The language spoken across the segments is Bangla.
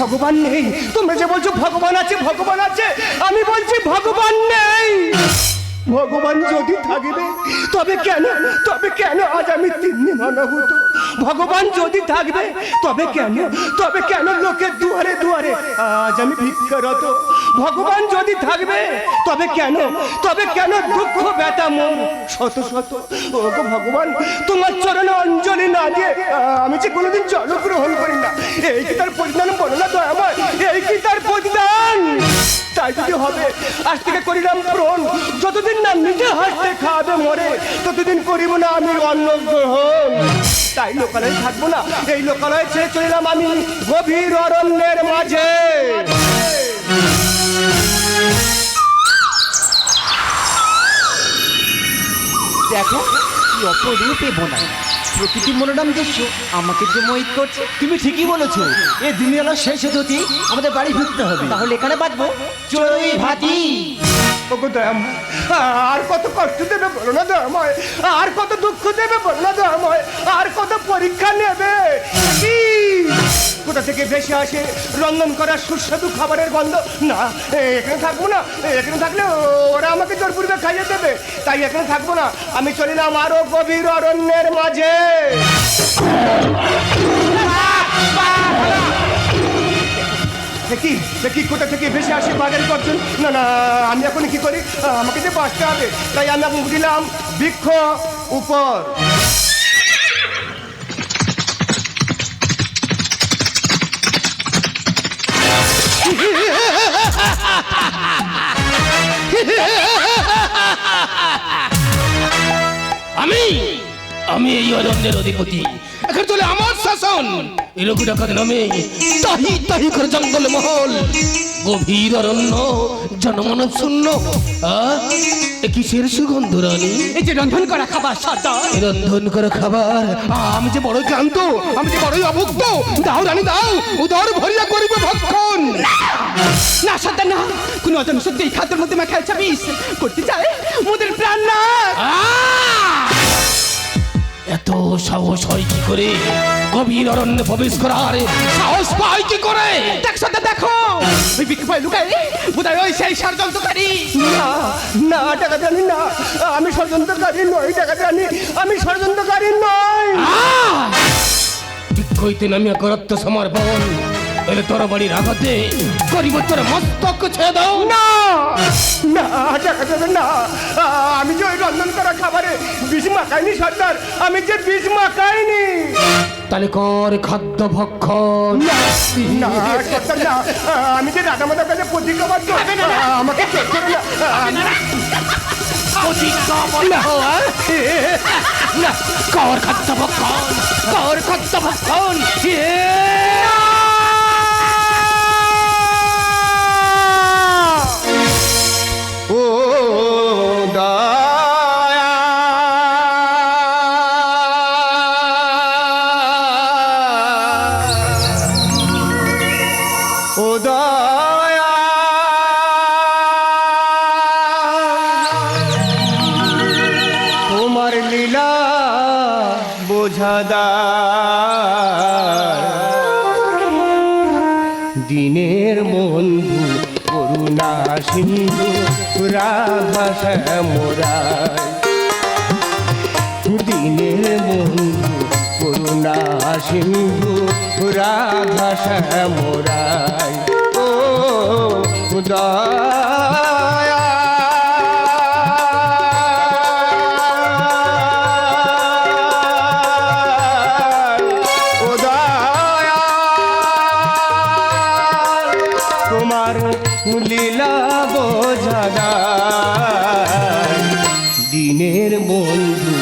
ভগবান নেই। তোমরা যে বলছো ভগবান আছে ভগবান আছে, আমি বলছি ভগবান নেই। ভগবান যদি থাকবে, তবে কেন তবে কেন আজ আমি তিন্নি মানবত ভগবান যদি থাকবে, তবে কেন? তবে কেন লোকের দুয়ারে দুয়ারে? আজ আমি ভিক্ষারত। ভগবান যদি থাকবে, তবে কেন? তবে কেন দুঃখ ব্যথা মন? শত শত। ও গো ভগবান, তোমার চরণে অঞ্জলি না দিয়ে আমি যে কোনোদিন জল গ্রহণ করি না। এই কি তার পরিধান বলো না আমার। এই কি তার পরিধান তাই যদি হবে, আজ থেকে করিলাম প্রণ। যতদিন না নিজে হাসতে খাওয়াবে মরে, ততদিন করিব না আমি অন্ন গ্রহণ তাই লোকালয়ে থাকব না। এই লোকালয়ে ছেড়ে চলিলাম আমি গভীর অরণ্যের মাঝে। দেখো, কি অপরূপে বোনা প্রকৃতি মনোরম দৃশ্য আমাকে যে মোহিত করছে, তুমি ঠিকই বলেছ। এই দুনিয়াটা শেষ হতে আমাদের বাড়ি ফিরতে হবে। তাহলে এখানে বাঁচবো। চড়ুই ভাতি। ওগো আর কত কষ্ট দেবে বলো না দয়াময়, আর কত দুঃখ দেবে বলো না দয়াময়, আর কত পরীক্ষা নেবে? কোথা থেকে ভেসে আসে রন্ধন করা সুস্বাদু খাবারের গন্ধ? না, এখানে থাকব না, এখানে থাকলে ওরা আমাকে জোরপূর্বে খাইয়ে দেবে, তাই এখানে থাকব না। আমি চলিলাম আরও গভীর অরণ্যের মাঝে। দেখি দেখি কোথা থেকে ভেসে আসে বাজারে করছেন না না, আমি এখন কি করি? আমাকে যে বাঁচতে হবে, তাই আমি এখন দিলাম বৃক্ষ উপর। আমি আমি এই অরণ্যের অধিপতি। এখন চলে শাসন। এই রঘু ডাকাত নামে তাহি তাহি করে জঙ্গল মহল গভীর অরণ্য জনমানব শূন্য? এ কিসের সুগন্ধ রানী? এই যে রন্ধন করা খাবার এ রন্ধন করা খাবার। আমি যে বড়ই ক্লান্ত আমি যে বড়ই অভুক্ত দাও রানী দাও উদর ভরিয়া করিব ভক্ষণ। না সর্দার না কোনো অজন সত্যি খাদ্যের মধ্যে মাখায় চাপিস করতে চায় মোদের প্রাণ না সাহস হয় কি করে? গভীর অরণ্যে প্রবেশ করার সাহস পায় কি করে? সর্দার দেখো। ওই বিক্রি ভাই লুকাই বোধহয় ওই সেই ষড়যন্ত্রকারী। না না টাকা জানি না। আমি ষড়যন্ত্রকারী নই টাকা জানি আমি ষড়যন্ত্রকারী নই। হইতে নামিয়া করত্ব সমর্পণ। এলে তোর বাড়ির আঘাতে করিব তোর মস্তক ছেদ না না টাকা দেবে না। আমি যে ওই রন্ধন করা খাবারে বিষ মাখাইনি সর্দার আমি যে বিষ মাখাইনি। তাহলে কর খাদ্য ভক্ষণ। না সর্দার না। আমি যে রাজা মাতার কাছে প্রতিজ্ঞাবদ্ধ আমাকে কর খাদ্য ভক্ষণ কর খাদ্য ভক্ষণ। দিনের বন্ধু করুণা সিন্ধু রাধা শ্যামরায়। দিনের বন্ধু করুণা সিন্ধু রাধা শ্যামরায়। ও দিনের বন্ধু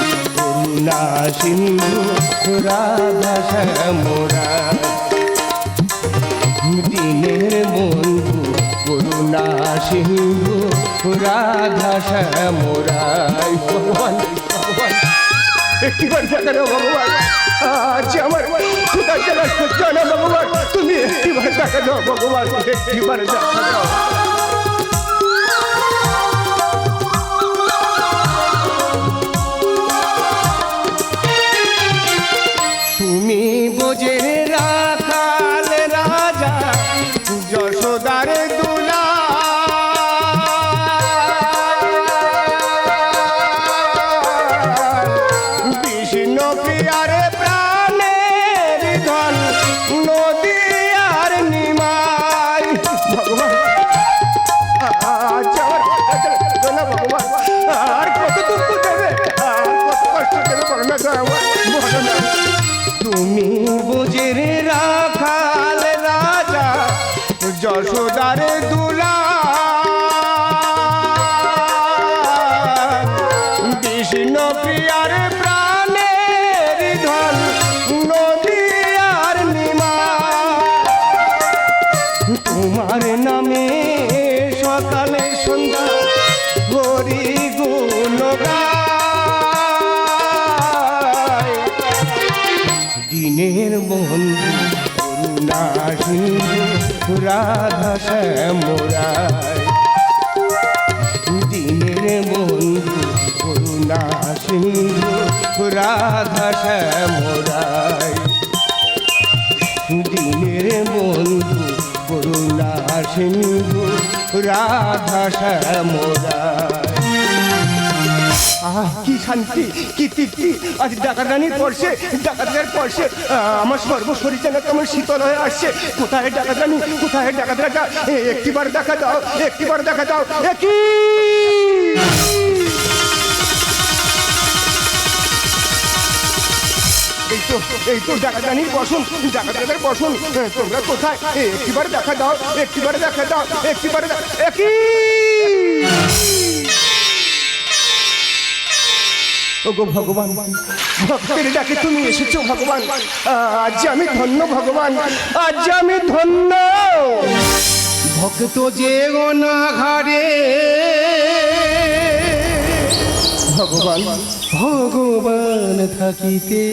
সিন্ধু রাধা শ্যামরা সিন্ধু রাধা শ্যামরাই ভগবান ভগবান। একটিবার দেখা না ভগবান। আজ আমার কোথায় চলা না ভগবান? তুমি একটিবার দেখা দাও ভগবান। একটিবার দেখা দাও। সবুজের রা রাধা শ্যামরায়। দিনের বন্ধু করুণা সিন্ধু রাধা শ্যামরায়। দিনের বন্ধু করুণা সিন্ধু রাধা শ্যামরায়। কি শান্তি, কি তৃপ্তি? আজ ডাকাতানির পরশে, ডাকাতের পরশে আমার সর্বশরীর যেন কেমন শীতল হয়ে আসছে। কোথায় ডাকাতানি কোথায় ডাকাত রাজা একটিবার দেখা দাও, একটিবার দেখা দাও, একই! এই তো এই তো ডাকাতানির বসন ডাকাতের বসন তোমরা কোথায়? একটিবার দেখা দাও, একটিবার দেখা দাও, একটিবার একই! ওগো ভগবান ভক্তের ডাকে তুমি এসেছ ভগবান। আজ আমি ধন্য ভগবান আজ আমি ধন্য। ভক্ত যে অনাঘারে ভগবান ভগবান থাকিতে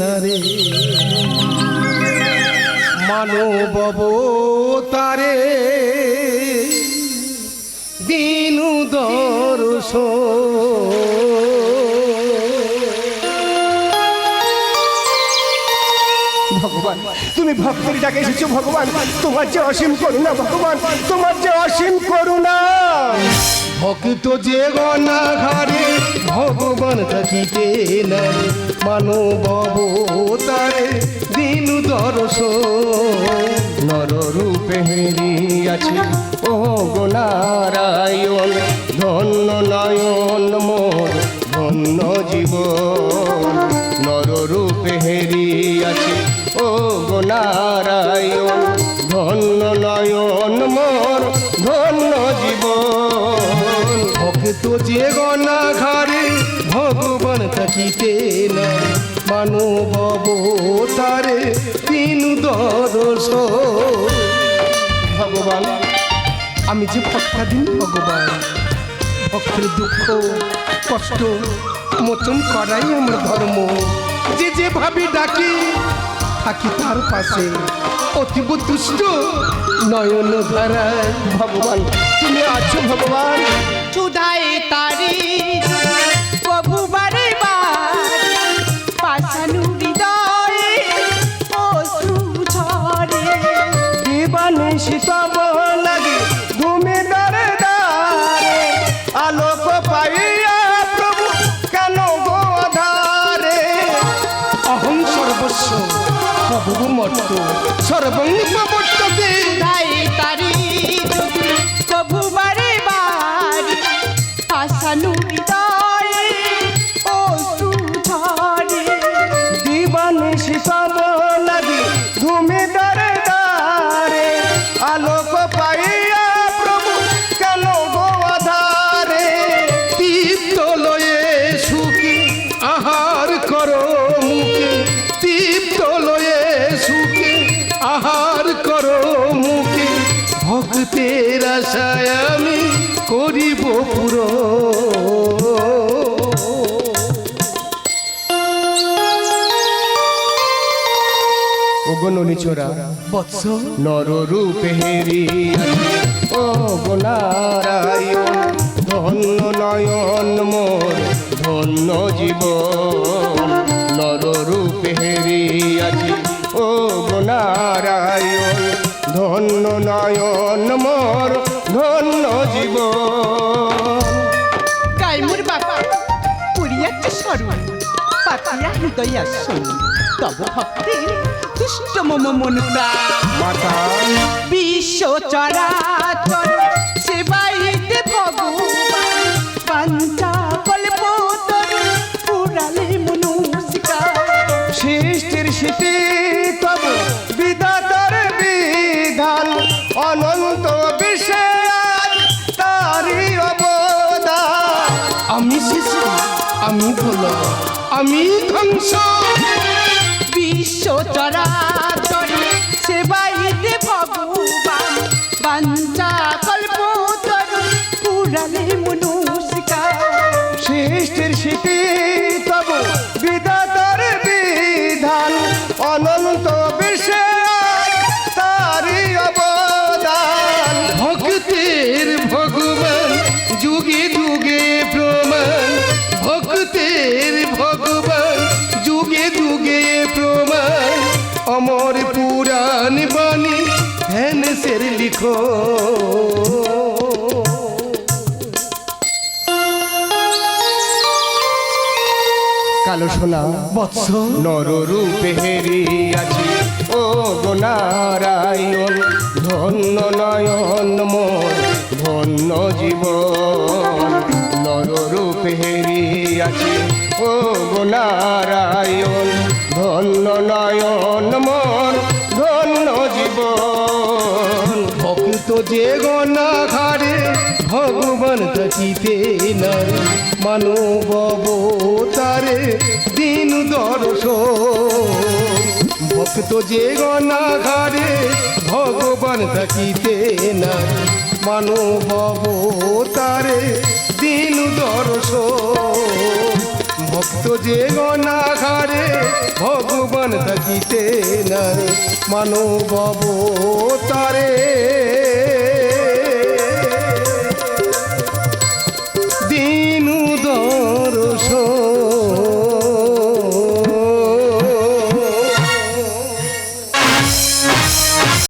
নারে মানব তারে দিনু দর্শ ভগবান। তুমি ভক্তের ডাকে এসেছ ভগবান। তোমার যে অসীম করুণা ভগবান, তোমার যে অসীম করুণা। ভক্ত যে অনাঘারে ভগবান থাকিতে নারে মানব তারে দিনু দর্শ নররূপে হেরিয়াছে। ও গো ধন্য তারে তিন দরস ভগবান, আমি যে ভক্তাধীন ভগবান, ভক্তের দুঃখ, কষ্ট, মোচন করাই আমার ধর্ম। যে যে ভাবে ডাকি, থাকি তার পাশে। অতীব দুষ্ট নয়ন ধারায় ভগবান, তুমি আছো ভগবান। সর্বমর্ত সর্বং তাই তারি প্রভু বার বৎস। নররূপে হেরিয়াছে ও নারায়ণ ধন্য নয়ন মোর ধন্য জীবন। নররূপে হেরিয়াছে ও নারায়ণ ধন্য নয়ন মোর ধন্য জীবন। গাইমুর বাবা পুরিয়াচ্ছে স্বরূপ পাতিয়া হৃদয় আসন তব ভক্তের দুষ্ট মম মন বিশ্ব চরাচর সেবাইতে ভগবান। পাঞ্চা কল্প পুরালে মনুষ্কা সৃষ্টির শীতি তব বিধাতার বিধান। অনন্ত বিশেষ তারি অবদান। আমি শিশু আমি ভোল আমি ধ্বংস। বিশ্ব চরাচর সেবাইতে ভগবান বাঞ্চা কল্প পুরালে মনুষ্কা সৃষ্টির শীতি তব বিধাতার বিধান অনন্ত কালো সোনা বৎস নররূপে হেরিয়াছি। ও গোনারায়ণ ধন্য নয়ন মোর, ধন্য জীবন। নররূপে হেরিয়াছি। ও গোনারায়ণ ধন্য নয়ন মোর, ধন্য জীবন। ভক্ত যে গনা ঘাড়ে ভগবান থাকিতে নাই। মানব দর্শন ভক্ত যে গনা ঘাড়ে ভগবান থাকিতে নাই। মানব তারে দিন দর্শন। ভক্ত যে গনা ঘাড়ে ভগবান থাকিতে নাই। মানব তারে